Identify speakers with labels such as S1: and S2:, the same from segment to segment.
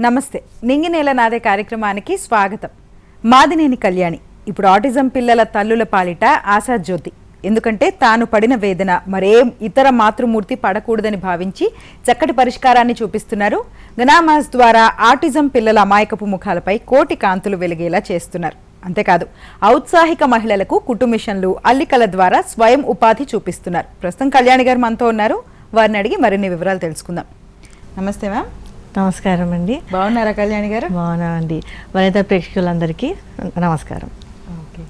S1: నమస్తే. నింగినేల నాదే కార్యక్రమానికి స్వాగతం. మాదినేని కళ్యాణి. ఇప్పుడు ఆటిజం పిల్లల తల్లుల పాలిట ఆశాజ్యోతి. ఎందుకంటే తాను పడిన వేదన మరేం ఇతర మాతృమూర్తి పడకూడదని భావించి చక్కటి పరిష్కారాన్ని చూపిస్తున్నారు. గనామాస్ ద్వారా ఆటిజం పిల్లల అమాయకపు ముఖాలపై కోటి కాంతులు వెలిగేలా చేస్తున్నారు. అంతేకాదు ఔత్సాహిక మహిళలకు కుటుంబిషన్లు అల్లికల ద్వారా స్వయం ఉపాధి చూపిస్తున్నారు. ప్రస్తుతం కళ్యాణి గారు మనతో ఉన్నారు. వారిని అడిగి మరిన్ని వివరాలు తెలుసుకుందాం. నమస్తే మ్యామ్.
S2: నమస్కారం అండి
S1: బాగున్నారా కళ్యాణి గారు?
S2: బాగున్నామండి. వనిత ప్రేక్షకులందరికీ నమస్కారం.
S1: ఓకే.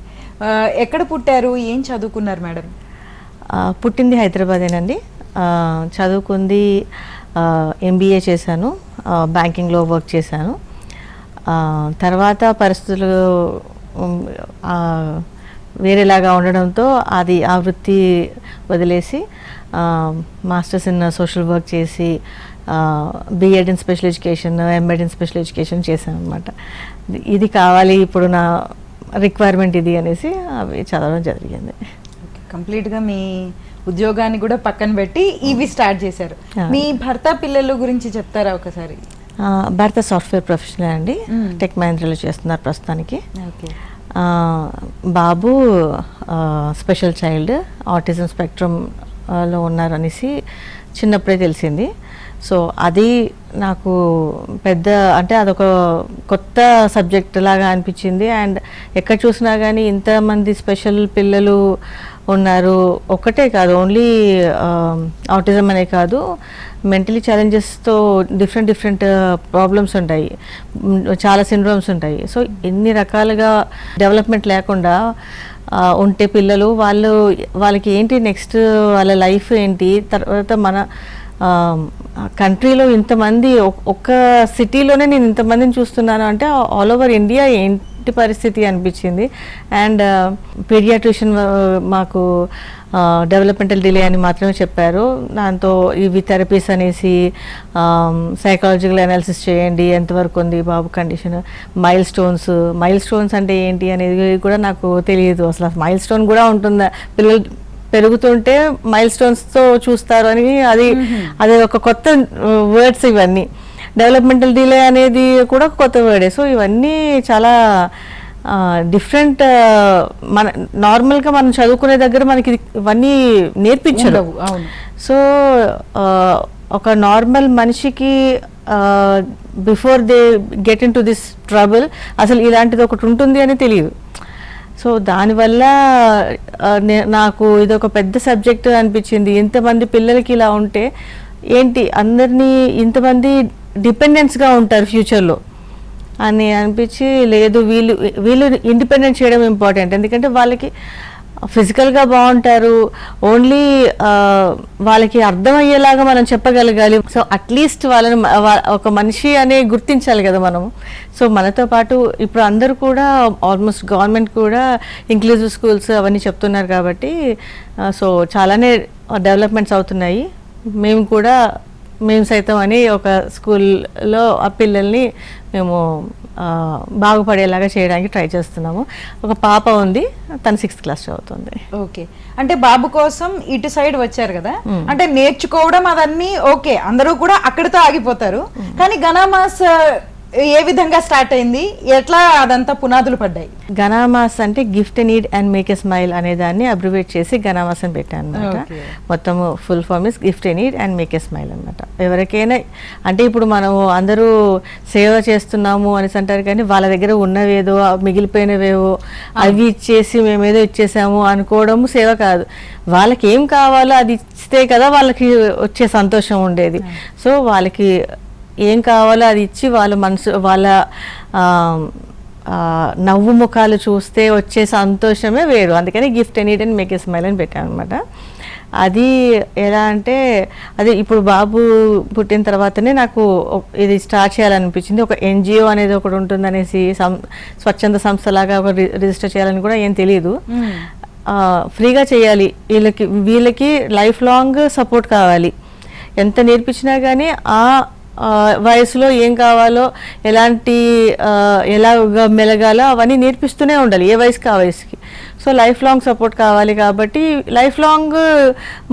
S1: ఎక్కడ పుట్టారు? ఏం చదువుకున్నారు మేడం?
S2: పుట్టింది హైదరాబాదేనండి. చదువుకుంది ఎంబీఏ చేశాను బ్యాంకింగ్లో వర్క్ చేశాను. తర్వాత పరిస్థితులు వేరేలాగా ఉండడంతో అది ఆ వృత్తి వదిలేసి మాస్టర్స్ ఇన్ సోషల్ వర్క్ చేసి BEd in special education MEd in special education చేశాను అనమాట ఇది కావాలి ఇప్పుడు నా రిక్వైర్మెంట్ ఇది అనేసి అవి చదవడం జరిగింది.
S1: కంప్లీట్గా మీ ఉద్యోగాన్ని కూడా పక్కన పెట్టి ఇవి స్టార్ట్ చేశారు. మీ భర్త పిల్లల గురించి చెప్తారా ఒకసారి?
S2: భర్త సాఫ్ట్వేర్ ప్రొఫెషనల్ అండి. టెక్ మహేంద్రలో చేస్తున్నారు ప్రస్తుతానికి. బాబు స్పెషల్ చైల్డ్ ఆటిజం స్పెక్ట్రమ్ ఆ, లో ఉన్నారు అనేసి చిన్నప్పుడే తెలిసింది. సో అది నాకు పెద్ద అంటే అదొక కొత్త సబ్జెక్ట్ లాగా అనిపించింది. అండ్ ఎక్కడ చూసినా కానీ ఇంతమంది స్పెషల్ పిల్లలు ఉన్నారు. ఒక్కటే కాదు ఓన్లీ ఆటిజం అనే కాదు మెంటలీ ఛాలెంజెస్తో డిఫరెంట్ డిఫరెంట్ ప్రాబ్లమ్స్ ఉంటాయి. చాలా సిండ్రోమ్స్ ఉంటాయి. సో ఎన్ని రకాలుగా డెవలప్మెంట్ లేకుండా ఉంటే పిల్లలు వాళ్ళు వాళ్ళకి ఏంటి నెక్స్ట్ వాళ్ళ లైఫ్ ఏంటి? తర్వాత మన కంట్రీలో ఇంతమంది ఒక్క సిటీలోనే నేను ఇంతమందిని చూస్తున్నాను అంటే ఆల్ ఓవర్ ఇండియా ఏంటి పరిస్థితి అనిపించింది. అండ్ పీడియాట్రిషియన్ మాకు డెవలప్మెంటల్ డిలే అని మాత్రమే చెప్పారు. దాంతో ఇవి థెరపీస్ అనేసి సైకాలజికల్ అనాలిసిస్ చేయండి ఎంతవరకు ఉంది బాబు condition milestones milestones అంటే ఏంటి అనేది కూడా నాకు తెలియదు. అసలు మైల్ స్టోన్ కూడా ఉంటుందా? పిల్లలు పెరుగుతుంటే మైల్ స్టోన్స్తో చూస్తారు అని అది అది ఒక కొత్త వర్డ్స్ ఇవన్నీ. డెవలప్మెంటల్ డిలే అనేది కూడా కొత్త వర్డే సో ఇవన్నీ చాలా డిఫరెంట్ మన నార్మల్గా మనం చదువుకునే దగ్గర మనకి ఇవన్నీ నేర్పించరు. సో ఒక నార్మల్ మనిషికి before they get into this trouble అసలు ఇలాంటిది ఒకటి ఉంటుంది అని తెలియదు. సో దానివల్ల నే- నాకు ఇది ఒక పెద్ద సబ్జెక్ట్ అనిపించింది. ఇంతమంది పిల్లలకి ఇలా ఉంటే ఏంటి అందరినీ ఇంతమంది డిపెండెన్స్గా ఉంటారు ఫ్యూచర్లో అని అనిపించి లేదు వీళ్ళు వీళ్ళు ఇండిపెండెంట్ చేయడం ఇంపార్టెంట్ ఎందుకంటే వాళ్ళకి ఫిజికల్గా బాగుంటారు ఓన్లీ వాళ్ళకి అర్థమయ్యేలాగా మనం చెప్పగలగాలి. సో అట్లీస్ట్ వాళ్ళని ఒక మనిషి అనే గుర్తించాలి కదా మనం. సో మనతో పాటు ఇప్పుడు అందరూ కూడా ఆల్మోస్ట్ గవర్నమెంట్ కూడా ఇంక్లూజివ్ స్కూల్స్ అవన్నీ చెప్తున్నారు కాబట్టి సో చాలానే డెవలప్మెంట్స్ అవుతున్నాయి. మేము కూడా మేము సైతం అని ఒక స్కూల్లో ఆ పిల్లల్ని మేము బాగుపడేలాగా చేయడానికి ట్రై చేస్తున్నాము. ఒక పాప ఉంది తను సిక్స్త్ క్లాస్ చదువుతుంది.
S1: ఓకే. అంటే బాబు కోసం ఇటు సైడ్ వచ్చారు కదా? అంటే నేర్చుకోవడం అదన్నీ ఓకే. అందరూ కూడా అక్కడితో ఆగిపోతారు. కానీ గణమాస్ ఏ విధంగా స్టార్ట్ అయింది? ఎట్లా అదంతా పునాదులు పడ్డాయి?
S2: గనామాస్ అంటే gift need and make a smile అనే దాన్ని అబ్రివేట్ చేసి గనామాస్ అని పెట్టాను అనమాట
S1: Okay.
S2: మొత్తం full form is gift need and make a smile అనమాట ఎవరికైనా అంటే ఇప్పుడు మనము అందరూ సేవ చేస్తున్నాము అనేసి అంటారు కానీ వాళ్ళ దగ్గర ఉన్నవేదో మిగిలిపోయినవేవో అవి ఇచ్చేసి మేమేదో ఇచ్చేసాము అనుకోవడము సేవ కాదు. వాళ్ళకి ఏం కావాలో అది ఇస్తే కదా వాళ్ళకి వచ్చే సంతోషం ఉండేది. సో వాళ్ళకి ఏం కావాలో అది ఇచ్చి వాళ్ళ మనసు వాళ్ళ నవ్వు ముఖాలు చూస్తే వచ్చే సంతోషమే వేరు. అందుకని gift need and make a smile అని పెట్టాను అనమాట అది ఎలా అంటే అదే ఇప్పుడు బాబు పుట్టిన తర్వాతనే నాకు ఇది స్టార్ట్ చేయాలనిపించింది. ఒక ఎన్జిఓ అనేది ఒకటి ఉంటుందనేసి సం స్వచ్ఛంద సంస్థలాగా ఒక రి- రిజిస్టర్ చేయాలని కూడా ఏం తెలియదు ఫ్రీగా చేయాలి. వీళ్ళకి వీళ్ళకి లైఫ్ లాంగ్ సపోర్ట్ కావాలి. ఎంత నేర్పించినా కానీ ఆ, వయసులో ఏం కావాలో ఎలాంటి ఎలా మెలగాలో అవన్నీ నేర్పిస్తూనే ఉండాలి ఏ వయసుకి ఆ వయసుకి. సో లైఫ్ లాంగ్ సపోర్ట్ కావాలి కాబట్టి లైఫ్ లాంగ్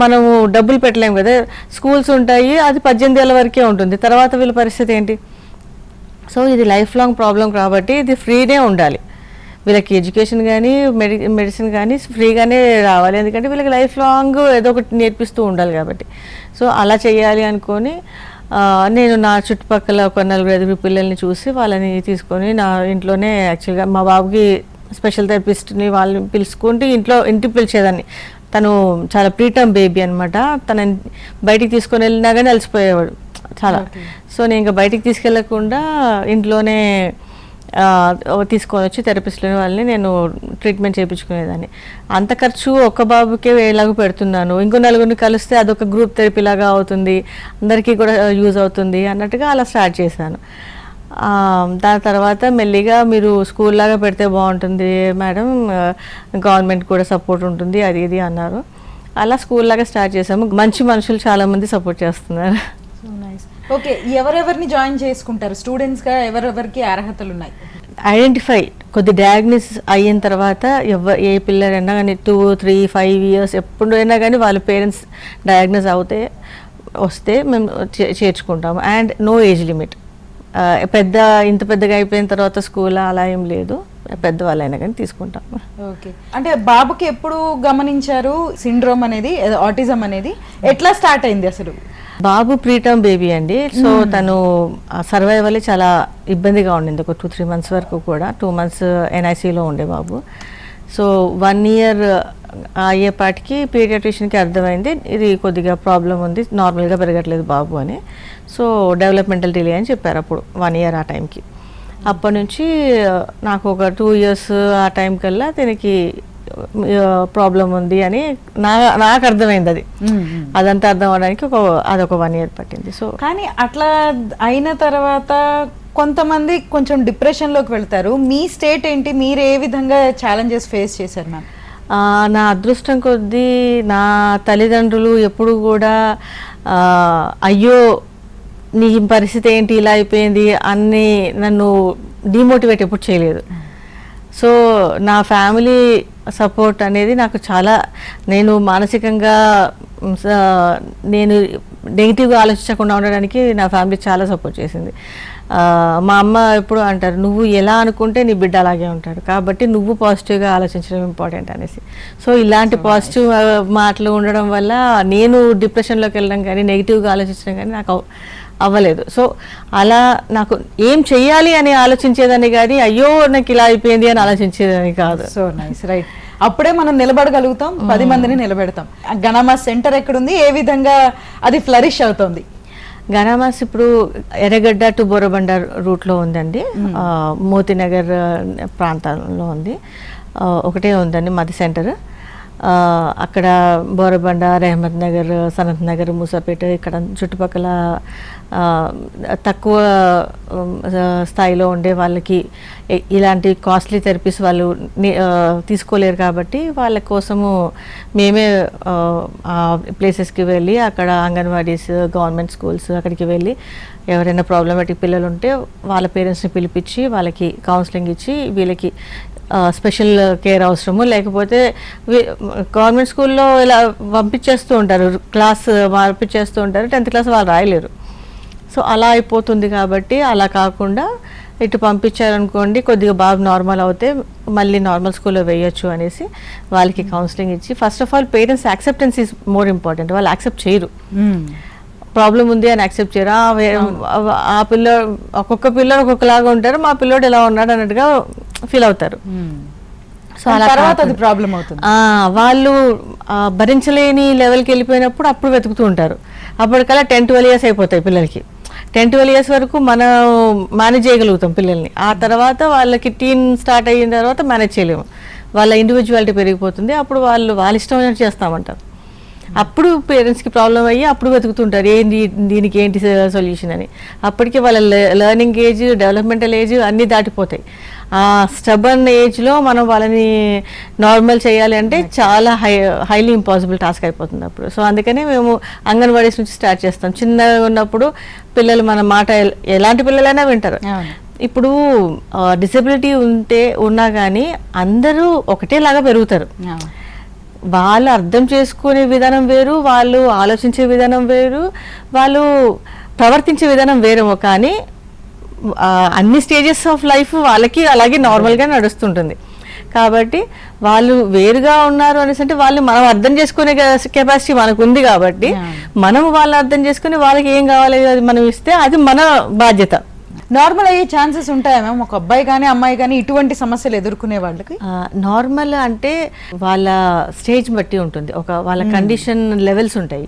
S2: మనము డబ్బులు పెట్టలేము కదా. స్కూల్స్ ఉంటాయి అది పద్దెనిమిది ఏళ్ళ వరకే ఉంటుంది. తర్వాత వీళ్ళ పరిస్థితి ఏంటి? సో ఇది లైఫ్ లాంగ్ ప్రాబ్లం కాబట్టి ఇది ఫ్రీనే ఉండాలి. వీళ్ళకి ఎడ్యుకేషన్ కానీ మెడి మెడిసిన్ కానీ ఫ్రీగానే రావాలి. ఎందుకంటే వీళ్ళకి లైఫ్ లాంగ్ ఏదో ఒకటి నేర్పిస్తూ ఉండాలి కాబట్టి. సో అలా చేయాలి అనుకొని నేను నా చుట్టుపక్కల ఒక నలుగురు ఐదుగురు పిల్లల్ని చూసి వాళ్ళని తీసుకొని నా ఇంట్లోనే యాక్చువల్గా మా బాబుకి స్పెషల్ థెరపిస్ట్ని వాళ్ళని పిలుచుకుంటే ఇంట్లో ఇంటికి పిలిచేదాన్ని. తను చాలా ప్రీటర్మ్ బేబీ అనమాట తన బయటికి తీసుకొని వెళ్ళినా కానీ అలసిపోయేవాడు. చాలా. సో నేను ఇంకా బయటికి తీసుకెళ్ళకుండా ఇంట్లోనే తీసుకొని వచ్చి థెరపిస్ట్లని వాళ్ళని నేను ట్రీట్మెంట్ చేయించుకునేదాన్ని. అంత ఖర్చు ఒక్క బాబుకే వేలాగా పెడుతున్నాను. ఇంకో నలుగురిని కలిస్తే అదొక గ్రూప్ థెరపీ లాగా అవుతుంది. అందరికీ కూడా యూజ్ అవుతుంది అన్నట్టుగా అలా స్టార్ట్ చేశాను. దాని తర్వాత మెల్లిగా మీరు స్కూల్ లాగా పెడితే బాగుంటుంది మేడం గవర్నమెంట్ కూడా సపోర్ట్ ఉంటుంది అది ఇది అన్నారు. అలా స్కూల్ లాగా స్టార్ట్ చేసాము మంచి మనుషులు చాలామంది సపోర్ట్ చేస్తున్నారు.
S1: సో నైస్ ఓకే ఎవరెవరిని జాయిన్ చేసుకుంటారు? స్టూడెంట్స్గా ఎవరెవరికి అర్హతలు ఉన్నాయి
S2: ఐడెంటిఫై కొద్ది డయాగ్నోస్ అయిన తర్వాత ఎవ ఏ పిల్లలైనా కానీ టూ త్రీ ఫైవ్ ఇయర్స్ ఎప్పుడైనా కానీ వాళ్ళ పేరెంట్స్ డయాగ్నోస్ అవుతే వస్తే మేము చేర్చుకుంటాము. అండ్ నో ఏజ్ లిమిట్ పెద్ద ఇంత పెద్దగా అయిపోయిన తర్వాత స్కూల్ అలా ఏం లేదు. పెద్దవాళ్ళైనా కానీ తీసుకుంటాము.
S1: ఓకే. అంటే బాబుకి ఎప్పుడు గమనించారు సిండ్రోమ్ అనేది ఆటిజం అనేది? ఎట్లా స్టార్ట్ అయింది అసలు?
S2: బాబు ప్రీటర్మ్ బేబీ అండి. సో తను సర్వైవల్ చాలా ఇబ్బందిగా ఉండింది. ఒక టూ త్రీ మంత్స్ వరకు కూడా టూ మంత్స్ ఎన్ఐసిలో ఉండే బాబు. సో వన్ ఇయర్ అయ్యేపాటికి పీడియాట్రిషియన్కి అర్థమైంది. ఇది కొద్దిగా ప్రాబ్లం ఉంది నార్మల్గా పెరగట్లేదు బాబు అని. సో డెవలప్మెంటల్ డిలే అని చెప్పారు అప్పుడు వన్ ఇయర్ ఆ టైంకి. అప్పటి నుంచి నాకు ఒక టూ ఇయర్స్ ఆ టైం కల్లా దీనికి ప్రాబ్లం ఉంది అని నా నాకు అర్థమైంది అది. అదంతా అర్థం అవడానికి ఒక అదొక వన్ ఇయర్ పట్టింది. సో
S1: కానీ అట్లా అయిన తర్వాత కొంతమంది కొంచెం డిప్రెషన్లోకి వెళ్తారు. మీ స్టేట్ ఏంటి? మీరు ఏ విధంగా ఛాలెంజెస్ ఫేస్ చేశారు మ్యామ్
S2: నా అదృష్టం కొద్దీ నా తల్లిదండ్రులు ఎప్పుడు కూడా అయ్యో నీ పరిస్థితి ఏంటి? ఇలా అయిపోయింది అన్ని నన్ను డిమోటివేట్ ఎప్పుడు చేయలేదు. సో నా ఫ్యామిలీ సపోర్ట్ అనేది నాకు చాలా నేను మానసికంగా నేను నెగిటివ్గా ఆలోచించకుండా ఉండడానికి నా ఫ్యామిలీ చాలా సపోర్ట్ చేసింది. మా అమ్మ ఎప్పుడు అంటారు నువ్వు ఎలా అనుకుంటే నీ బిడ్డ అలాగే ఉంటాడు. కాబట్టి నువ్వు పాజిటివ్గా ఆలోచించడం ఇంపార్టెంట్ అనేసి. సో ఇలాంటి పాజిటివ్ మాటలు ఉండడం వల్ల నేను డిప్రెషన్లోకి వెళ్ళడం కానీ నెగిటివ్గా ఆలోచించడం కానీ నాకు అవ్వలేదు. సో అలా నాకు ఏం చెయ్యాలి అని ఆలోచించేదాన్ని కానీ అయ్యో నాకు ఇలా అయిపోయింది అని ఆలోచించేదాన్ని కాదు.
S1: So nice right. అప్పుడే మనం నిలబడగలుగుతాం పది మందిని నిలబెడతాం. గణమా సెంటర్ ఎక్కడుంది ఏ విధంగా అది ఫ్లరిష్ అవుతుంది?
S2: గనామాస్ ఇప్పుడు ఎర్రగడ్డ టు బోరబండ రూట్లో ఉందండి. మోతీనగర్ ప్రాంతంలో ఉంది. ఒకటే ఉందండి మాది సెంటర్. అక్కడ బోరబండ రెహమత్ నగర్ సనత్ నగర్ మూసాపేట ఇక్కడ చుట్టుపక్కల తక్కువ స్థాయిలో ఉండే వాళ్ళకి ఇలాంటి కాస్ట్లీ థెరపీస్ వాళ్ళు తీసుకోలేరు కాబట్టి వాళ్ళ కోసము మేమే ప్లేసెస్కి వెళ్ళి అక్కడ అంగన్వాడీస్ గవర్నమెంట్ స్కూల్స్ అక్కడికి వెళ్ళి ఎవరైనా ప్రాబ్లమాటిక్ పిల్లలు ఉంటే వాళ్ళ పేరెంట్స్ని పిలిపించి వాళ్ళకి కౌన్సిలింగ్ ఇచ్చి వీళ్ళకి స్పెషల్ కేర్ అవసరము. లేకపోతే గవర్నమెంట్ స్కూల్లో ఇలా పంపించేస్తూ ఉంటారు. క్లాస్ పంపించేస్తూ ఉంటారు. టెన్త్ క్లాస్ వాళ్ళు రాయలేరు. సో అలా అయిపోతుంది కాబట్టి అలా కాకుండా ఇటు పంపించారనుకోండి కొద్దిగా బాగా నార్మల్ అవుతే మళ్ళీ నార్మల్ స్కూల్లో వేయొచ్చు అనేసి వాళ్ళకి కౌన్సిలింగ్ ఇచ్చి first of all parents acceptance is more important వాళ్ళు యాక్సెప్ట్ చేయరు. ప్రాబ్లం ఉంది అని యాక్సెప్ట్ చేయరు. ఆ పిల్ల ఒక్కొక్క పిల్లడు ఒక్కొక్కలాగా ఉంటారు. మా పిల్లోడు ఎలా ఉన్నాడు అన్నట్టుగా ఫీల్ అవుతారు. సో అలా
S1: తర్వాత అది ప్రాబ్లం అవుతుంది.
S2: వాళ్ళు భరించలేని లెవెల్కి వెళ్ళిపోయినప్పుడు అప్పుడు వెతుకుతూ ఉంటారు. అప్పటికల్లా టెన్ ట్వెల్వ్ ఇయర్స్ అయిపోతాయి పిల్లలకి. టెన్ ట్వెల్వ్ ఇయర్స్ వరకు మనం మేనేజ్ చేయగలుగుతాం పిల్లల్ని. ఆ తర్వాత వాళ్ళకి టీన్ స్టార్ట్ అయిన తర్వాత మేనేజ్ చేయలేము. వాళ్ళ ఇండివిజువాలిటీ పెరిగిపోతుంది. అప్పుడు వాళ్ళు వాళ్ళ ఇష్టం చేస్తామంటారు. అప్పుడు పేరెంట్స్కి ప్రాబ్లం అయ్యి అప్పుడు వెతుకుతుంటారు ఏంటి దీనికి ఏంటి సొల్యూషన్ అని. అప్పటికి వాళ్ళ లెర్నింగ్ ఏజ్ డెవలప్మెంటల్ ఏజ్ అన్నీ దాటిపోతాయి. ఆ స్టబన్ ఏజ్లో మనం వాళ్ళని నార్మల్ చేయాలి అంటే చాలా హై హైలీ ఇంపాసిబుల్ టాస్క్ అయిపోతుంది అప్పుడు. సో అందుకనే మేము అంగన్వాడీస్ నుంచి స్టార్ట్ చేస్తాం. చిన్నగా ఉన్నప్పుడు పిల్లలు మన మాట ఎల్- ఎలాంటి పిల్లలైనా వింటారు. ఇప్పుడు డిసెబిలిటీ ఉంటే ఉన్నా కానీ అందరూ ఒకటేలాగా పెరుగుతారు. వాళ్ళు అర్థం చేసుకునే విధానం వేరు వాళ్ళు ఆలోచించే విధానం వేరు వాళ్ళు ప్రవర్తించే విధానం వేరేమో కానీ అన్ని స్టేజెస్ ఆఫ్ లైఫ్ వాళ్ళకి అలాగే నార్మల్గా నడుస్తుంటుంది. కాబట్టి వాళ్ళు వేరుగా ఉన్నారు అనేసి అంటే వాళ్ళు మనం అర్థం చేసుకునే కెపాసిటీ మనకు ఉంది కాబట్టి మనం వాళ్ళు అర్థం చేసుకుని వాళ్ళకి ఏం కావాలి అది మనం ఇస్తే అది మన బాధ్యత.
S1: నార్మల్ అయ్యే ఛాన్సెస్ ఉంటాయా మ్యామ్ ఒక అబ్బాయి కానీ అమ్మాయి కానీ ఇటువంటి సమస్యలు ఎదుర్కొనే వాళ్ళకి?
S2: నార్మల్ అంటే వాళ్ళ స్టేజ్ బట్టి ఉంటుంది. ఒక వాళ్ళ కండిషన్ లెవెల్స్ ఉంటాయి.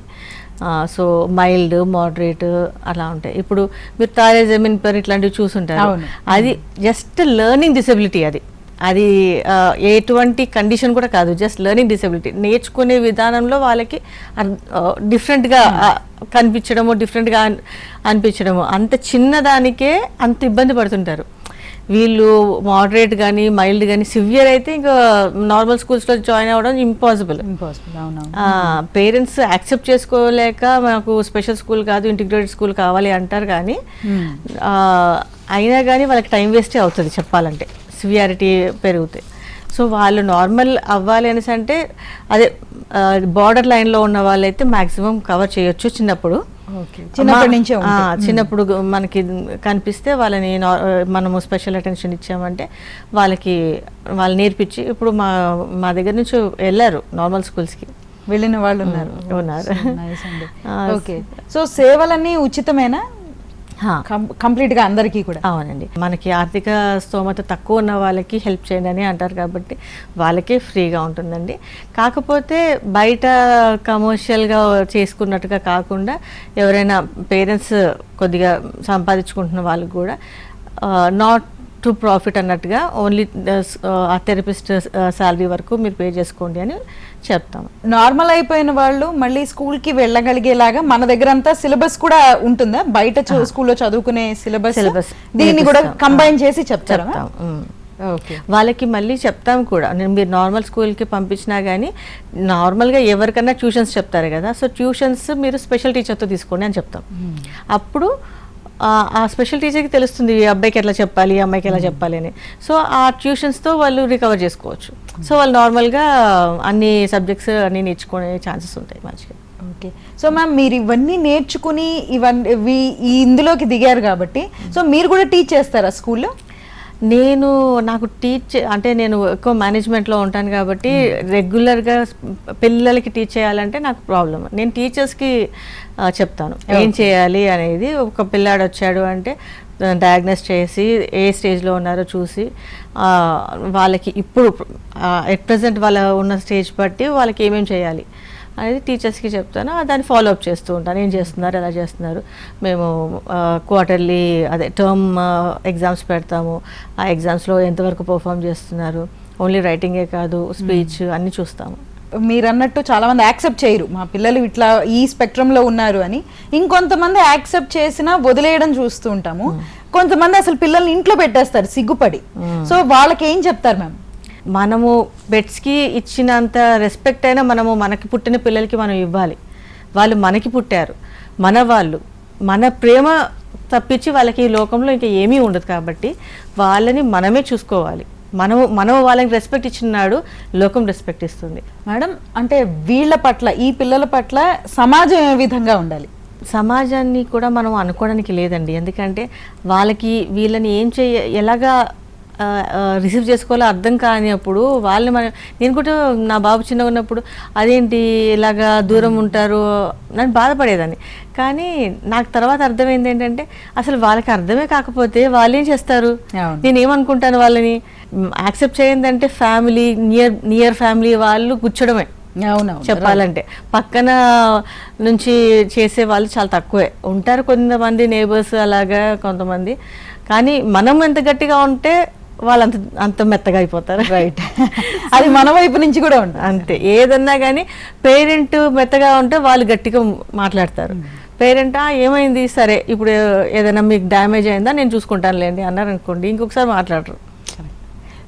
S2: సో మైల్డ్ మోడరేట్ అలా ఉంటాయి. ఇప్పుడు మీరు తారే జమీన్ పర్ ఇట్లాంటివి చూసుంటారు. అది జస్ట్ లెర్నింగ్ డిసెబిలిటీ అది. అది ఎటువంటి కండిషన్ కూడా కాదు. జస్ట్ లెర్నింగ్ డిసెబిలిటీ నేర్చుకునే విధానంలో వాళ్ళకి డిఫరెంట్గా కనిపించడము డిఫరెంట్గా అనిపించడము. అంత చిన్నదానికే అంత ఇబ్బంది పడుతుంటారు. వీళ్ళు మోడరేట్ కానీ మైల్డ్ కానీ సివియర్ అయితే ఇంకా నార్మల్ స్కూల్స్లో జాయిన్ అవ్వడం ఇంపాసిబుల్
S1: ఇంపాసిబుల్
S2: పేరెంట్స్ యాక్సెప్ట్ చేసుకోలేక మాకు స్పెషల్ స్కూల్ కాదు ఇంటిగ్రేటెడ్ స్కూల్ కావాలి అంటారు కానీ ఆ, అయినా కానీ వాళ్ళకి టైం వేస్టే అవుతుంది చెప్పాలంటే. సివియారిటీ పెరుగుతాయి. సో వాళ్ళు నార్మల్ అవ్వాలి అనేసి అంటే అదే బార్డర్ లైన్లో ఉన్న వాళ్ళైతే మ్యాక్సిమం కవర్ చేయొచ్చు చిన్నప్పుడు.
S1: చిన్నప్పటి నుంచే
S2: చిన్నప్పుడు మనకి కనిపిస్తే వాళ్ళని మనము స్పెషల్ అటెన్షన్ ఇచ్చామంటే వాళ్ళకి వాళ్ళు నేర్పించి ఇప్పుడు మా మా దగ్గర నుంచి వెళ్ళారు నార్మల్ స్కూల్స్కి
S1: వెళ్ళిన వాళ్ళు ఉన్నారు.
S2: ఉన్నారు.
S1: ఓకే సో సేవలన్నీ ఉచితమేనా? కంప్లీట్గా అందరికీ కూడా.
S2: అవునండి. మనకి ఆర్థిక స్తోమత తక్కువ ఉన్న వాళ్ళకి హెల్ప్ చేయండి అని అంటారు కాబట్టి వాళ్ళకే ఫ్రీగా ఉంటుందండి. కాకపోతే బయట కమర్షియల్గా చేసుకున్నట్టుగా కాకుండా ఎవరైనా పేరెంట్స్ కొద్దిగా సంపాదించుకుంటున్న వాళ్ళకి కూడా నాట్ టు ప్రాఫిట్ అన్నట్టుగా ఓన్లీ ఆ థెరపిస్ట్ శాలరీ వరకు మీరు పే చేసుకోండి అని చెప్తాము
S1: నార్మల్ అయిపోయిన వాళ్ళు మళ్ళీ స్కూల్కి వెళ్ళగలిగేలాగా మన దగ్గర అంతా సిలబస్ కూడా ఉంటుందా? బయట స్కూల్లో చదువుకునే సిలబస్
S2: Syllabus.
S1: దీన్ని కూడా. కంబైన్ చేసి చెప్తారా?
S2: చెప్తాం. వాళ్ళకి మళ్ళీ చెప్తాం కూడా. నేను మీరు నార్మల్ స్కూల్కి పంపించినా కానీ నార్మల్గా ఎవరికైనా ట్యూషన్స్ చెప్తారు కదా. సో ట్యూషన్స్ మీరు స్పెషల్ టీచర్తో తీసుకోండి అని చెప్తాం. అప్పుడు ఆ స్పెషల్ టీచర్కి తెలుస్తుంది ఈ అబ్బాయికి ఎట్లా చెప్పాలి ఈ అమ్మాయికి ఎలా చెప్పాలి అని. సో ఆ ట్యూషన్స్తో వాళ్ళు రికవర్ చేసుకోవచ్చు. సో వాళ్ళు నార్మల్గా అన్ని సబ్జెక్ట్స్ అన్నీ నేర్చుకునే ఛాన్సెస్ ఉంటాయి మంచిగా.
S1: ఓకే సో మ్యామ్ మీరు ఇవన్నీ నేర్చుకుని ఇవన్నీ ఇందులోకి దిగారు కాబట్టి సో మీరు కూడా టీచ్ చేస్తారా స్కూల్లో
S2: నేను నాకు టీచ్ అంటే నేను ఎక్కువ మేనేజ్మెంట్లో ఉంటాను కాబట్టి రెగ్యులర్గా పిల్లలకి టీచ్ చేయాలంటే నాకు ప్రాబ్లం నేను టీచర్స్కి చెప్తాను. ఏం చేయాలి అనేది ఒక పిల్లాడు వచ్చాడు అంటే డయాగ్నోస్ చేసి ఏ స్టేజ్లో ఉన్నారో చూసి వాళ్ళకి ఇప్పుడు ఎట్ ప్రజెంట్ వాళ్ళ ఉన్న స్టేజ్ బట్టి వాళ్ళకి ఏమేమి చేయాలి? అనేది టీచర్స్కి చెప్తాను. దాన్ని ఫాలో అప్ చేస్తూ ఉంటాను. ఏం చేస్తున్నారు? ఎలా చేస్తున్నారు? మేము క్వార్టర్లీ అదే టర్మ్ ఎగ్జామ్స్ పెడతాము. ఆ ఎగ్జామ్స్లో ఎంతవరకు పర్ఫామ్ చేస్తున్నారు? ఓన్లీ రైటింగే కాదు స్పీచ్ అన్నీ చూస్తాము.
S1: మీరు అన్నట్టు చాలా మంది యాక్సెప్ట్ చేయరు. మా పిల్లలు ఇట్లా ఈ స్పెక్ట్రమ్లో ఉన్నారు అని. ఇంకొంతమంది యాక్సెప్ట్ చేసినా వదిలేయడం చూస్తూ ఉంటాము. కొంతమంది అసలు పిల్లల్ని ఇంట్లో పెట్టేస్తారు సిగ్గుపడి. సో వాళ్ళకి ఏం చెప్తారు మ్యామ్?
S2: మనము బెడ్స్కి ఇచ్చినంత రెస్పెక్ట్ అయినా మనము మనకి పుట్టిన పిల్లలకి మనం ఇవ్వాలి. వాళ్ళు మనకి పుట్టారు. మన వాళ్ళు మన ప్రేమ తప్పించి వాళ్ళకి ఈ లోకంలో ఇంకా ఏమీ ఉండదు కాబట్టి వాళ్ళని మనమే చూసుకోవాలి. మనము మనం వాళ్ళకి రెస్పెక్ట్ ఇచ్చినాడు లోకం రెస్పెక్ట్ ఇస్తుంది.
S1: మేడం అంటే వీళ్ళ పట్ల ఈ పిల్లల పట్ల సమాజం ఏ విధంగా ఉండాలి?
S2: సమాజాన్ని కూడా మనం అనుకోవడానికి లేదండి. ఎందుకంటే వాళ్ళకి వీళ్ళని ఏం చేయ ఎలాగా రిసీవ్ చేసుకోవాలో అర్థం కానిప్పుడు వాళ్ళని మనం నేను కూడా నా బాబు చిన్నగా ఉన్నప్పుడు అదేంటి ఇలాగా దూరం ఉంటారు నన్ను బాధపడేదాన్ని. కానీ నాకు తర్వాత అర్థమైంది ఏంటంటే అసలు వాళ్ళకి అర్థమే కాకపోతే వాళ్ళు ఏం చేస్తారు. నేను ఏమనుకుంటాను వాళ్ళని? యాక్సెప్ట్ చేయందంటే ఫ్యామిలీ నియర్ నియర్ ఫ్యామిలీ వాళ్ళు కూర్చోడమే. చెప్పాలంటే. పక్కన నుంచి చేసే వాళ్ళు చాలా తక్కువే. ఉంటారు కొంతమంది నేబర్స్ అలాగా కొంతమంది. కానీ మనం ఎంత గట్టిగా ఉంటే వాళ్ళు అంత అంత మెత్తగా అయిపోతారు.
S1: రైట్ అది మన వైపు నుంచి కూడా ఉంటుంది
S2: అంతే. ఏదన్నా కానీ పేరెంట్ మెత్తగా ఉంటే వాళ్ళు గట్టిగా మాట్లాడతారు. పేరెంట్ "ఆ, ఏమైంది? సరే ఇప్పుడు ఏదైనా మీకు డ్యామేజ్ అయిందా? నేను చూసుకుంటానులేండి అన్నారు అనుకోండి ఇంకొకసారి మాట్లాడరు.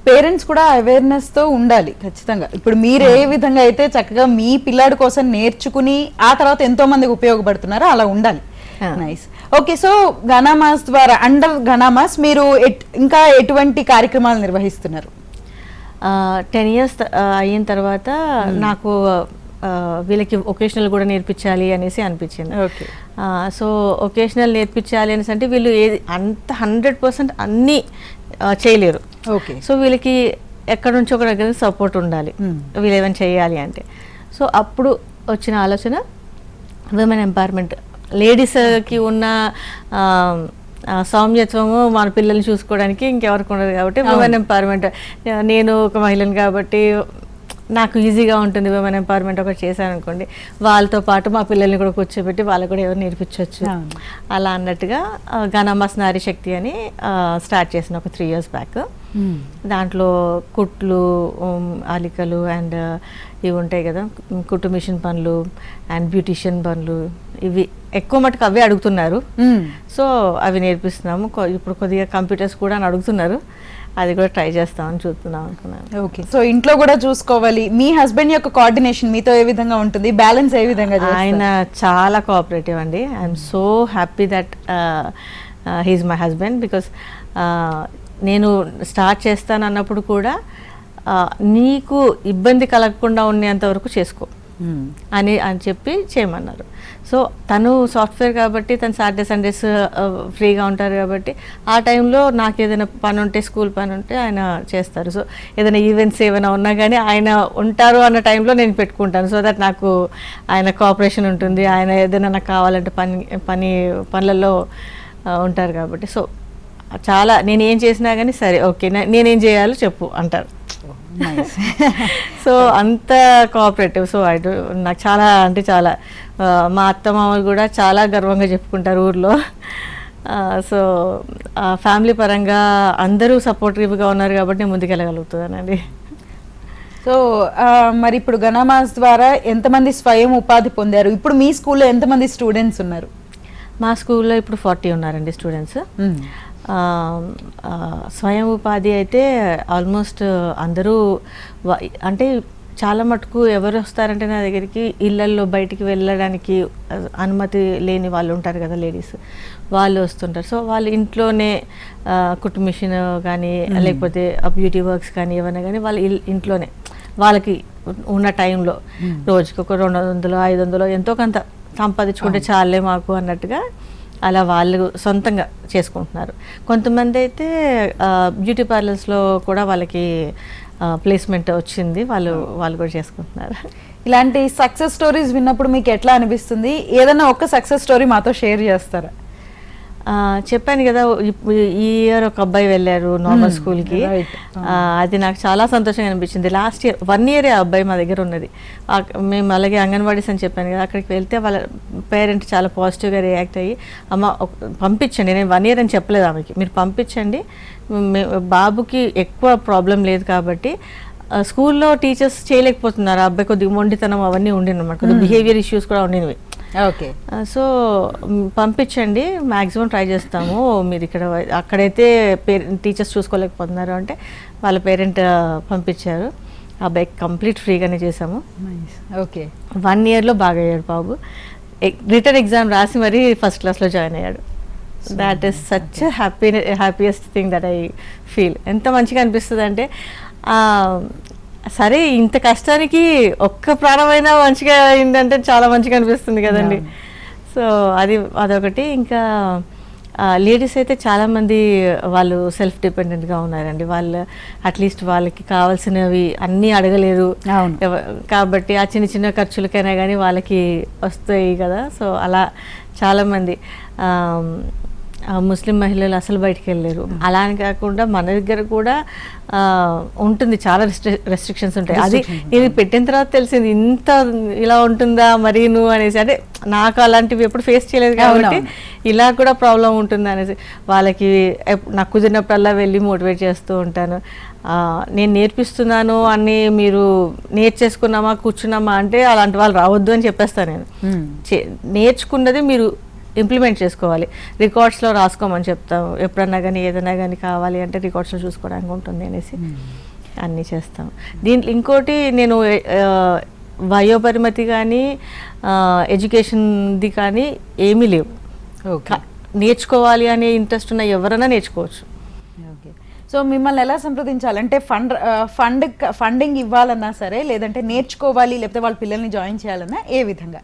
S1: పేరెంట్స్ కూడా అవేర్నెస్తో ఉండాలి ఖచ్చితంగా. ఇప్పుడు మీరు ఏ విధంగా అయితే చక్కగా మీ పిల్లాడి కోసం నేర్చుకుని ఆ తర్వాత ఎంతో మందికి ఉపయోగపడుతున్నారో అలా ఉండాలి. నైస్ ఓకే సో ఘనామాస్ ద్వారా అండర్ ఘనామాస్ మీరు ఎట్- ఇంకా ఎటువంటి కార్యక్రమాలు నిర్వహిస్తున్నారు?
S2: టెన్ ఇయర్స్ అయిన తర్వాత నాకు ఆ, వీళ్ళకి ఒకేషనల్ కూడా నేర్పించాలి అనేసి అనిపించింది. సో ఒకేషనల్ నేర్పించాలి అనేసి అంటే వీళ్ళు ఏది అంత హండ్రెడ్ పర్సెంట్ అన్నీ చేయలేరు.
S1: ఓకే
S2: సో వీళ్ళకి ఎక్కడి నుంచో ఒక దగ్గర సపోర్ట్ ఉండాలి.
S1: Hmm.
S2: వీళ్ళు ఏమైనా చేయాలి అంటే. సో అప్పుడు వచ్చిన ఆలోచన విమెన్ ఎంపవర్మెంట్ లేడీస్కి ఉన్న సౌమ్యత్వము మన పిల్లల్ని చూసుకోవడానికి ఇంకెవరికి ఉండదు కాబట్టి విమెన్ ఎంపవర్మెంట్ నేను ఒక మహిళను కాబట్టి నాకు ఈజీగా ఉంటుంది విమెన్ ఎంపవర్మెంట్ ఒకటి చేశాను అనుకోండి వాళ్ళతో పాటు మా పిల్లల్ని కూడా కూర్చోబెట్టి వాళ్ళకు కూడా ఎవరు నేర్పించవచ్చు. అలా అన్నట్టుగా ఘనమాస్ నారీ శక్తి అని స్టార్ట్ చేసిన ఒక త్రీ ఇయర్స్ బ్యాక్ దాంట్లో కుట్లు అలికలు అండ్ ఇవి ఉంటాయి కదా కుట్టు మిషన్ పనులు అండ్ బ్యూటిషియన్ పనులు ఇవి ఎక్కువ మటుకు అవే అడుగుతున్నారు. సో అవి నేర్పిస్తున్నాము. ఇప్పుడు కొద్దిగా కంప్యూటర్స్ కూడా అని అడుగుతున్నారు. అది కూడా ట్రై చేస్తామని చూస్తున్నాం అనుకున్నాను.
S1: ఓకే. సో ఇంట్లో కూడా చూసుకోవాలి. మీ హస్బెండ్ యొక్క కోఆర్డినేషన్ మీతో ఏ విధంగా ఉంటుంది? బ్యాలెన్స్ ఏ విధంగా?
S2: ఆయన చాలా కోఆపరేటివ్ అండి. I'm so happy that he's my husband because నేను స్టార్ట్ చేస్తాను అన్నప్పుడు కూడా నీకు ఇబ్బంది కలగకుండా ఉండేంత వరకు చేసుకో.
S1: మ్మ్.
S2: అని అని చెప్పి చేయమన్నారు. సో తను సాఫ్ట్వేర్ కాబట్టి తను సాటర్డే సండేస్ ఫ్రీగా ఉంటారు కాబట్టి ఆ టైంలో నాకు ఏదైనా పని ఉంటే స్కూల్ పని ఉంటే ఆయన చేస్తారు. సో ఏదైనా ఈవెంట్స్ ఏమైనా ఉన్నా కానీ ఆయన ఉంటారు అన్న టైంలో నేను పెట్టుకుంటాను. సో దట్ నాకు ఆయన కోఆపరేషన్ ఉంటుంది. ఆయన ఏదైనా నాకు కావాలంటే పని పని పనులలో ఉంటారు కాబట్టి. సో చాలా నేను ఏం చేసినా కానీ సరే ఓకే నేనేం చేయాలో చెప్పు అంటారు. సో అంత కోఆపరేటివ్ సో ఐ నాకు చాలా అంటే చాలా మా అత్త మామలు కూడా చాలా గర్వంగా చెప్పుకుంటారు ఊర్లో. సో ఫ్యామిలీ పరంగా అందరూ సపోర్టివ్గా ఉన్నారు కాబట్టి నేను ముందుకెళ్ళగలుగుతున్నానండి.
S1: సో మరి ఇప్పుడు గణమాస్ ద్వారా ఎంతమంది స్వయం ఉపాధి పొందారు? ఇప్పుడు మీ స్కూల్లో ఎంతమంది స్టూడెంట్స్ ఉన్నారు?
S2: మా స్కూల్లో ఇప్పుడు ఫార్టీ ఉన్నారండి స్టూడెంట్స్. స్వయం ఉపాధి అయితే ఆల్మోస్ట్ అందరూ అంటే చాలా మటుకు ఎవరు వస్తారంటే నా దగ్గరికి ఇళ్ళల్లో బయటికి వెళ్ళడానికి అనుమతి లేని వాళ్ళు ఉంటారు కదా లేడీస్ వాళ్ళు వస్తుంటారు. సో వాళ్ళు ఇంట్లోనే కుట్టు మిషన్ కానీ లేకపోతే బ్యూటీ వర్క్స్ కానీ ఏమైనా కానీ వాళ్ళు ఇంట్లోనే వాళ్ళకి ఉన్న టైంలో రోజుకి ఒక రెండు వందలు ఐదు వందలు ఎంతో కొంత సంపాదించుకుంటే చాలే మాకు అన్నట్టుగా అలా వాళ్ళు సొంతంగా చేసుకుంటున్నారు. కొంతమంది అయితే బ్యూటీ పార్లర్స్లో కూడా వాళ్ళకి ప్లేస్మెంట్ వచ్చింది. వాళ్ళు వాళ్ళు కూడా చేసుకుంటున్నారు.
S1: ఇలాంటి సక్సెస్ స్టోరీస్ విన్నప్పుడు మీకు ఎట్లా అనిపిస్తుంది? ఏదైనా ఒక సక్సెస్ స్టోరీ మాతో షేర్ చేస్తారా?
S2: చెప్పాను కదా ఈ ఇయర్ ఒక అబ్బాయి వెళ్ళారు నార్మల్ స్కూల్కి
S1: right.
S2: అది నాకు చాలా సంతోషంగా అనిపించింది. లాస్ట్ ఇయర్ వన్ ఇయర్ ఆ అబ్బాయి మా దగ్గర ఉన్నది. మేము అలాగే అంగన్వాడీస్ అని చెప్పాను కదా అక్కడికి వెళ్తే వాళ్ళ పేరెంట్ చాలా పాజిటివ్గా రియాక్ట్ అయ్యి అమ్మ పంపించండి నేను వన్ ఇయర్ అని చెప్పలేదు ఆమెకి. మీరు పంపించండి. బాబుకి ఎక్కువ ప్రాబ్లం లేదు కాబట్టి స్కూల్లో టీచర్స్ చేయలేకపోతున్నారు. ఆ అబ్బాయి కొద్దిగా మొండితనం అవన్నీ ఉండినమాట కొద్దిగా బిహేవియర్ ఇష్యూస్ కూడా ఉండినవి. సో మ్, పంపించండి. మ్యాక్సిమం ట్రై చేస్తాము. మీరు ఇక్కడ అక్కడైతే పేరెంట్ టీచర్స్ చూసుకోలేకపోతున్నారు అంటే వాళ్ళ పేరెంట్ పంపించారు. ఆ బైక్ కంప్లీట్ ఫ్రీగానే చేసాము
S1: ఓకే.
S2: వన్ ఇయర్లో బాగా అయ్యాడు బాబు రిటర్న్ ఎగ్జామ్ రాసి మరీ ఫస్ట్ క్లాస్లో జాయిన్ అయ్యాడు. That is such happy happiest thing that I feel ఎంత మంచిగా అనిపిస్తుంది అంటే సరే ఇంత కష్టానికి ఒక్క ప్రాణమైనా మంచిగా అయిందంటే చాలా మంచిగా అనిపిస్తుంది కదండి. సో అది అదొకటి. ఇంకా లేడీస్ అయితే చాలామంది వాళ్ళు సెల్ఫ్ డిపెండెంట్గా ఉన్నారండి. వాళ్ళు అట్లీస్ట్ వాళ్ళకి కావాల్సినవి అన్నీ అడగలేరు. కాబట్టి ఆ చిన్న చిన్న ఖర్చులకైనా కానీ వాళ్ళకి వస్తాయి కదా. సో అలా చాలామంది ముస్లిం మహిళలు అసలు బయటికి వెళ్ళలేరు. అలా అని కాకుండా మన దగ్గర కూడా ఉంటుంది. చాలా రెస్ట్రిక్షన్స్ ఉంటాయి. అది ఇది పెట్టిన తర్వాత తెలిసింది ఇంత ఇలా ఉంటుందా మరి నువ్వు అనేసి. అంటే నాకు అలాంటివి ఎప్పుడు ఫేస్ చేయలేదు కాబట్టి ఇలా కూడా ప్రాబ్లం ఉంటుంది అనేసి. వాళ్ళకి నాకు కుదిరినప్పుడల్లా వెళ్ళి మోటివేట్ చేస్తూ ఉంటాను. నేను నేర్పిస్తున్నాను అని మీరు నేర్చేసుకున్నామా కూర్చున్నామా అంటే అలాంటి వాళ్ళు రావద్దు అని చెప్పేస్తాను నేను. చే- నేర్చుకున్నది మీరు ఇంప్లిమెంట్ చేసుకోవాలి. రికార్డ్స్లో రాసుకోమని చెప్తాము ఎప్పుడన్నా కానీ ఏదైనా కానీ కావాలి అంటే రికార్డ్స్లో చూసుకోవడానికి ఉంటుంది అనేసి అన్నీ చేస్తాం. దీంట్లో ఇంకోటి నేను వయోపరిమితి కానీ ఎడ్యుకేషన్ది కానీ ఏమీ లేవు. నేర్చుకోవాలి అనే ఇంట్రెస్ట్ ఉన్న ఎవరైనా నేర్చుకోవచ్చు.
S1: ఓకే సో మిమ్మల్ని ఎలా సంప్రదించాలి? అంటే ఫండ్ ఫండ్ ఫండింగ్ ఇవ్వాలన్నా సరే లేదంటే నేర్చుకోవాలి లేకపోతే వాళ్ళ పిల్లల్ని జాయిన్ చేయాలన్నా ఏ విధంగా?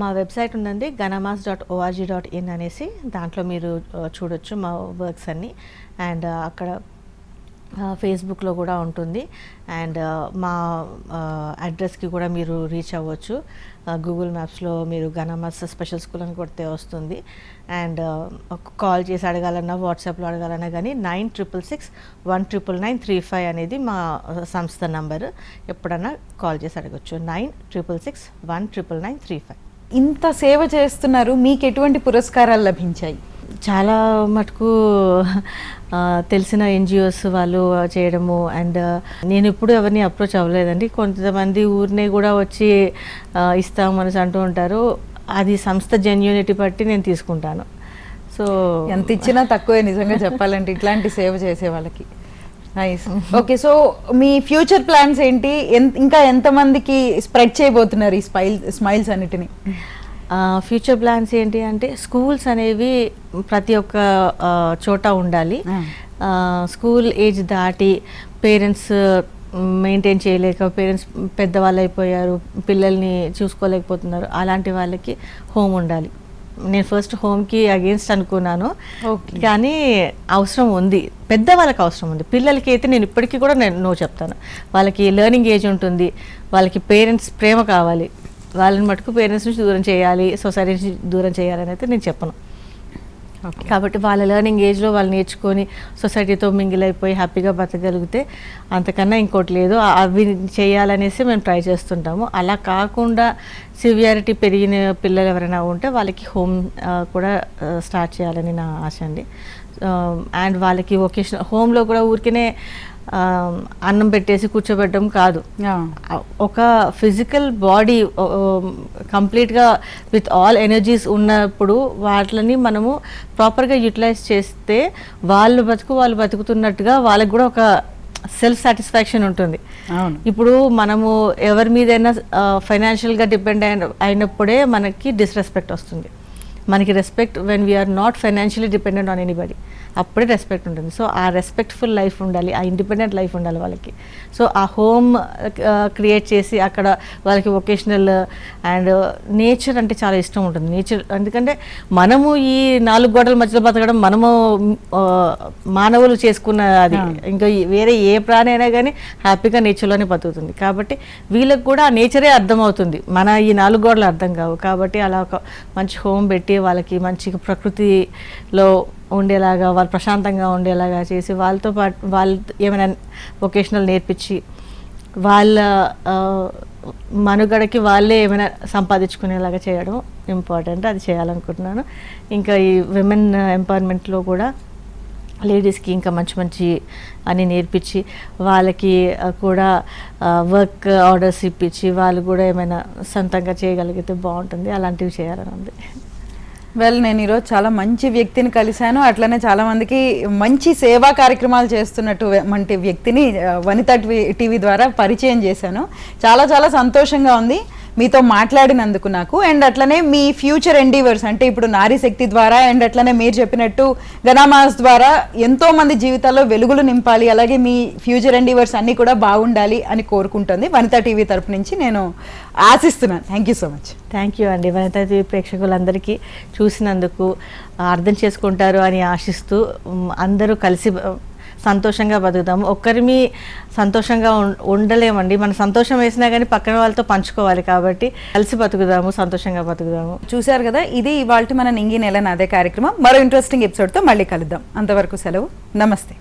S2: మా వెబ్సైట్ ఉందండి Ganamas dot O R G dot in అనేసి. దాంట్లో మీరు చూడొచ్చు మా వర్క్స్ అన్నీ. అండ్ అక్కడ ఫేస్బుక్లో కూడా ఉంటుంది. అండ్ మా అడ్రస్కి కూడా మీరు రీచ్ అవ్వచ్చు. గూగుల్ మ్యాప్స్లో మీరు గనమాస్ స్పెషల్ స్కూల్ అని కొడితే వస్తుంది. అండ్ కాల్ చేసి అడగాలన్నా వాట్సాప్లో అడగాలన్నా కానీ nine triple six one triple nine three five అనేది మా సంస్థ నంబర్. ఎప్పుడన్నా కాల్ చేసి అడగచ్చు. Nine triple six one triple nine three five.
S1: ఇంత సేవ చేస్తున్నారు మీకు ఎటువంటి పురస్కారాలు లభించాయి?
S2: చాలా మటుకు తెలిసిన ఎన్జిఓస్ వాళ్ళు చేయడము అండ్ నేను ఇప్పుడు ఎవరిని అప్రోచ్ అవ్వలేదండి. కొంతమంది ఊరినే కూడా వచ్చి ఇస్తాం అంటూ ఉంటారు. అది సంస్థ జెన్యూనిటీ బట్టి నేను తీసుకుంటాను. సో
S1: ఎంత ఇచ్చినా తక్కువే నిజంగా చెప్పాలంటే ఇట్లాంటి సేవ చేసే వాళ్ళకి. నైస్ ఓకే సో మీ ఫ్యూచర్ ప్లాన్స్ ఏంటి? ఇంకా ఎంతమందికి స్ప్రెడ్ చేయబోతున్నారు ఈ స్మైల్ స్మైల్స్ అన్నిటిని?
S2: ఫ్యూచర్ ప్లాన్స్ ఏంటి అంటే స్కూల్స్ అనేవి ప్రతి ఒక్క చోట ఉండాలి. స్కూల్ ఏజ్ దాటి పేరెంట్స్ మెయింటైన్ చేయలేక పేరెంట్స్ పెద్దవాళ్ళు అయిపోయారు పిల్లల్ని చూసుకోలేకపోతున్నారు అలాంటి వాళ్ళకి హోమ్ ఉండాలి. నేను ఫస్ట్ హోమ్కి అగేన్స్ట్ అనుకున్నాను. కానీ అవసరం ఉంది. పెద్దవాళ్ళకి అవసరం ఉంది. పిల్లలకి అయితే నేను ఇప్పటికీ కూడా నేను నో చెప్తాను. వాళ్ళకి లెర్నింగ్ ఏజ్ ఉంటుంది. వాళ్ళకి పేరెంట్స్ ప్రేమ కావాలి. వాళ్ళని మటుకు పేరెంట్స్ నుంచి దూరం చేయాలి. సొసైటీ నుంచి దూరం చేయాలని అయితే నేను చెప్పను. కాబట్టి వాళ్ళ లెర్నింగ్ ఏజ్లో వాళ్ళు నేర్చుకొని సొసైటీతో మింగిల్ అయిపోయి హ్యాపీగా బతకగలిగితే అంతకన్నా ఇంకోటి లేదు. అవి చేయాలనేసి మేము ట్రై చేస్తుంటాము. అలా కాకుండా సివియారిటీ పెరిగిన పిల్లలు ఎవరైనా ఉంటే వాళ్ళకి హోమ్ కూడా స్టార్ట్ చేయాలని నా ఆశ అండి. అండ్ వాళ్ళకి వొకేషనల్ హోమ్లో కూడా ఊరికనే అన్నం పెట్టేసి కూర్చోబెట్టడం కాదు. ఒక ఫిజికల్ బాడీ కంప్లీట్గా విత్ ఆల్ ఎనర్జీస్ ఉన్నప్పుడు వాటిని మనము ప్రాపర్గా యూటిలైజ్ చేస్తే వాళ్ళు బతుకు వాళ్ళు బతుకుతున్నట్టుగా వాళ్ళకి కూడా ఒక సెల్ఫ్ సాటిస్ఫాక్షన్ ఉంటుంది. ఇప్పుడు మనము ఎవరి మీదైనా ఫైనాన్షియల్గా డిపెండ్ అయిన అయినప్పుడే మనకి డిస్రెస్పెక్ట్ వస్తుంది. మనకి respect when we are not financially dependent on anybody అప్పుడే రెస్పెక్ట్ ఉంటుంది. సో ఆ రెస్పెక్ట్ఫుల్ లైఫ్ ఉండాలి ఆ ఇండిపెండెంట్ లైఫ్ ఉండాలి వాళ్ళకి. సో ఆ హోమ్ క్రియేట్ చేసి అక్కడ వాళ్ళకి వొకేషనల్ అండ్ నేచర్ అంటే చాలా ఇష్టం ఉంటుంది. నేచర్ ఎందుకంటే మనము ఈ నాలుగు గోడల మధ్యలో బతకడం మనము ఆ, మానవులు చేసుకున్న అది. ఇంకా వేరే ఏ ప్రాణి అయినా కానీ హ్యాపీగా నేచర్లోనే బతుకుతుంది. కాబట్టి వీళ్ళకి కూడా ఆ నేచరే అర్థమవుతుంది మన ఈ నాలుగు గోడలు అర్థం కావు. కాబట్టి అలా ఒక మంచి హోమ్ పెట్టి వాళ్ళకి మంచి ప్రకృతిలో ఉండేలాగా వాళ్ళు ప్రశాంతంగా ఉండేలాగా చేసి వాళ్ళతో పాటు వాళ్ళు ఏమైనా వొకేషనల్ నేర్పించి వాళ్ళ మనుగడకి వాళ్ళే ఏమైనా సంపాదించుకునేలాగా చేయడం ఇంపార్టెంట్ అది చేయాలనుకుంటున్నాను. ఇంకా ఈ విమెన్ ఎంపవర్మెంట్లో కూడా లేడీస్కి ఇంకా మంచి మంచి అని నేర్పించి వాళ్ళకి కూడా వర్క్ ఆర్డర్స్ ఇప్పించి వాళ్ళు కూడా ఏమైనా సొంతంగా చేయగలిగితే బాగుంటుంది. అలాంటివి చేయాలని ఉంది.
S1: వెల్ నేను ఈరోజు చాలా మంచి వ్యక్తిని కలిశాను. అట్లనే చాలామందికి మంచి సేవా కార్యక్రమాలు చేస్తున్నట్టు వంటి వ్యక్తిని వనిత టీవీ- టీవీ ద్వారా పరిచయం చేశాను. చాలా చాలా సంతోషంగా ఉంది మీతో మాట్లాడినందుకు నాకు. అండ్ అట్లనే మీ ఫ్యూచర్ ఎండీవర్స్ అంటే ఇప్పుడు నారీ శక్తి ద్వారా అండ్ అట్లనే మీరు చెప్పినట్టు గనామాస్ ద్వారా ఎంతో మంది జీవితాల్లో వెలుగులు నింపాలి అలాగే మీ ఫ్యూచర్ ఎండీవర్స్ అన్నీ కూడా బాగుండాలి అని కోరుకుంటుంది. వనిత టీవీ తరపు నుంచి నేను ఆశిస్తున్నాను. Thank you so much
S2: thank you అండి. వనితా టీవీ ప్రేక్షకులందరికీ చూసినందుకు అర్థం చేసుకుంటారు అని ఆశిస్తూ అందరూ కలిసి సంతోషంగా బతుకుతాము. ఒక్కరిమి సంతోషంగా ఉం- ఉండలేమండి. మన సంతోషం వేసినా కానీ పక్కన వాళ్ళతో పంచుకోవాలి కాబట్టి కలిసి బతుకుదాము సంతోషంగా బతుకుదాము.
S1: చూశారు కదా ఇది ఇవాళ మన నింగి నెల నాదే కార్యక్రమం. మరో ఇంట్రెస్టింగ్ ఎపిసోడ్తో మళ్ళీ కలుద్దాం. అంతవరకు సెలవు. నమస్తే.